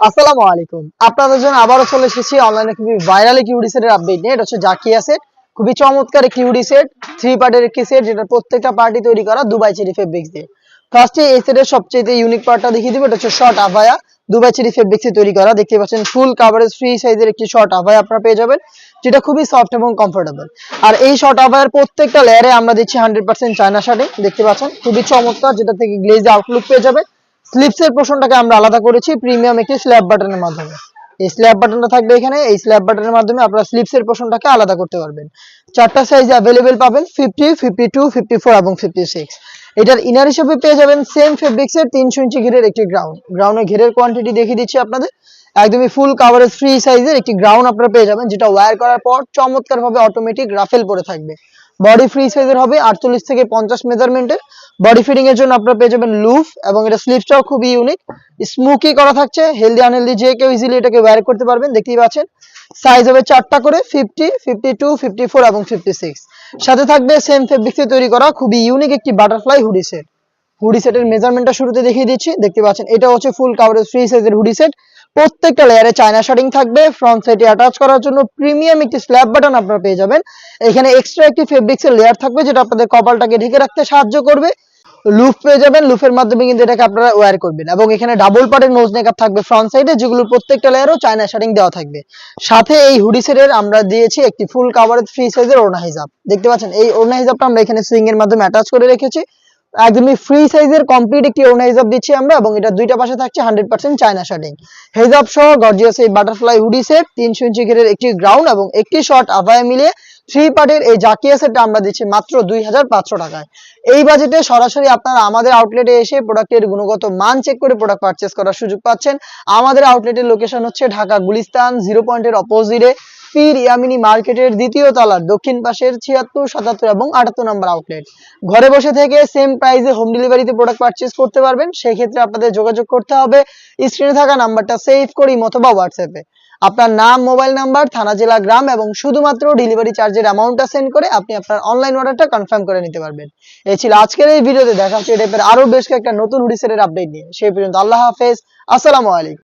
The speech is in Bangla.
আসসালামু আলাইকুম। আপনাদের জন্য আবারও চলে এসেছি অনলাইনে খুবই ভাইরাল হুডি সেটের আপডেট নিয়ে। এটা হচ্ছে জাকিয়া সেট খুবই চমৎকার হুডি সেট থ্রি পার্টের একটি সেট যেটা প্রত্যেকটা পার্টি তৈরি করা দুবাই চেরি ফেব্রিক্স দিয়ে। ফার্স্টে এই সেটের সবচেয়ে ইউনিক পার্টটা দেখিয়ে দিব, এটা হচ্ছে শর্ট আভায়া দুবাই চেরি ফেব্রিক্সে তৈরি করা। দেখতে পাচ্ছেন ফুল কাভারেজ ফ্রি সাইজের একটি শর্ট আভায়া আপনারা পেয়ে যাবেন, যেটা খুবই সফট এবং কমফোর্টেবল আর এই শর্ট আভায়ার প্রত্যেকটা লেয়ারে আমরা দিচ্ছি হান্ড্রেড পার্সেন্ট চায়না শাড়ি। দেখতে পাচ্ছেন, খুবই চমৎকার, যেটা থেকে গ্লেজ আউটলুক পেয়ে যাবে স্লিপসের পোর্শনটাকে আমরা আলাদা করেছি প্রিমিয়াম একটি স্ল্যাব বাটনের মাধ্যমে। এই স্ল্যাব বাটনটা থাকবে এখানে, এই স্ল্যাব বাটনের মাধ্যমে আপনারা স্লিপসের পোর্শনটাকে আলাদা করতে পারবেন। চারটা সাইজ অ্যাভেলেবেল পাবেন fifty fifty two fifty four এবং ফিফটি সিক্স এটার ইনার হিসেবে পেয়ে যাবেন সেম ফেব্রিক্সের তিনশো ইঞ্চি ঘিরের একটি গ্রাউন্ড গ্রাউন্ডের ঘিরের কোয়ান্টিটি দেখিয়ে দিচ্ছি আপনাদের। একদমই ফুল কাভারেজ ফ্রি সাইজের একটি গ্রাউন্ড আপনারা পেয়ে যাবেন, যেটা ওয়্যার করার পর চমৎকার ভাবে অটোমেটিক রাফেল পরে থাকবে। বডি ফ্রি সাইজের হবে আটচল্লিশ থেকে পঞ্চাশ মেজারমেন্টের বডি ফিটিং এর জন্য আপনারা পেয়ে যাবেন লুফ এবং এটা স্লিপসটাও খুবই ইউনিক স্মুকি করা থাকছে হেলদি আনহেলদি যে কেউ ইজিলি এটাকে ওয়্যার করতে পারবেন, দেখতেই পাচ্ছেন। সাইজ হবে চারটা করে fifty fifty two fifty four এবং ফিফটি সিক্স সাথে থাকবে সেম ফেব্রিক্সে তৈরি করা, খুবই ইউনিক একটি বাটারফ্লাই হুডি সেট হুডি সেটের মেজারমেন্টটা শুরুতে দেখিয়ে দিচ্ছি, দেখতে পাচ্ছেন, এটা হচ্ছে ফুল কাভারেজ ফ্রি সাইজের হুডি সেট প্রত্যেকটা লেয়ারে চায়না শার্টিং থাকবে ফ্রন্ট সাইডে অ্যাটাচ করার জন্য প্রিমিয়াম একটি স্ল্যাব বাটন আপনারা পেয়ে যাবেন। এখানে এক্সট্রা একটি ফেব্রিক্সের লেয়ার থাকবে, যেটা আপনাদের কপালটাকে ঢেকে রাখতে সাহায্য করবে। লুফ পেয়ে যাবেন লুফের মাধ্যমে কিন্তু এটাকে আপনারা ওয়্যার করবেন। এবং এখানে ডাবল পার্টের নোজ মেকআপ থাকবে ফ্রন্ট সাইডে যেগুলো প্রত্যেকটা লেয়ারও চায়না শার্টিং দেওয়া থাকবে। সাথে এই হুডি সেটের আমরা দিয়েছি একটি ফুল কাভারেজ ফ্রি সাইজের ওড়না হিজাব। দেখতে পাচ্ছেন? এই ওড়না হিজাবটা আমরা এখানে সুইং এর মাধ্যমে অ্যাটাচ করে রেখেছি। একদমই ফ্রি সাইজের কমপ্লিট একটি ওড়না হিজাব দিচ্ছি আমরা এবং এটা দুইটা পাশে থাকছে হান্ড্রেড পার্সেন্ট চায়না শার্টিং হেজাব সহ গর্জিয়াস এই বাটারফ্লাই হুডি সেট তিনশো ইঞ্চি ঘেরের একটি গ্রাউন্ড এবং একটি শর্ট আভায়া মিলিয়ে থ্রি পার্টের এই জাকিয়া সেটটা আমরা দিচ্ছি মাত্র দুই হাজার পাঁচশো টাকায়। এই বাজেটে সরাসরি আপনারা আমাদের আউটলেটে এসে প্রোডাক্টের গুণগত মান চেক করে প্রোডাক্ট পারচেস করার সুযোগ পাচ্ছেন। আমাদের আউটলেটের লোকেশন হচ্ছে ঢাকা গুলিস্তান জিরো পয়েন্টের অপোজিটে পীর ইয়ামিনী মার্কেটের দ্বিতীয় তলার দক্ষিণ পাশের ছিয়াত্তর, সাতাত্তর এবং আটাত্তর নম্বর আউটলেট ঘরে বসে থেকে সেম প্রাইসে হোম ডেলিভারিতে প্রোডাক্ট পারচেস করতে পারবেন। সেই ক্ষেত্রে আপনাদের যোগাযোগ করতে হবে। স্ক্রিনে থাকা নাম্বারটা সেভ করি অথবা হোয়াটসঅ্যাপে আপনার নাম মোবাইল নাম্বার থানা, জেলা, গ্রাম এবং শুধুমাত্র ডেলিভারি চার্জের অ্যামাউন্টটা সেন্ড করে আপনি আপনার অনলাইন অর্ডারটা কনফার্ম করে নিতে পারবেন। এই ছিল আজকের এই ভিডিওতে দেখা হচ্ছে এই টাইপের আরও বেশ কয়েকটা নতুন হুডিসের আপডেট নিয়ে। সেই পর্যন্ত আল্লাহ হাফেজ। আসসালামু আলাইকুম।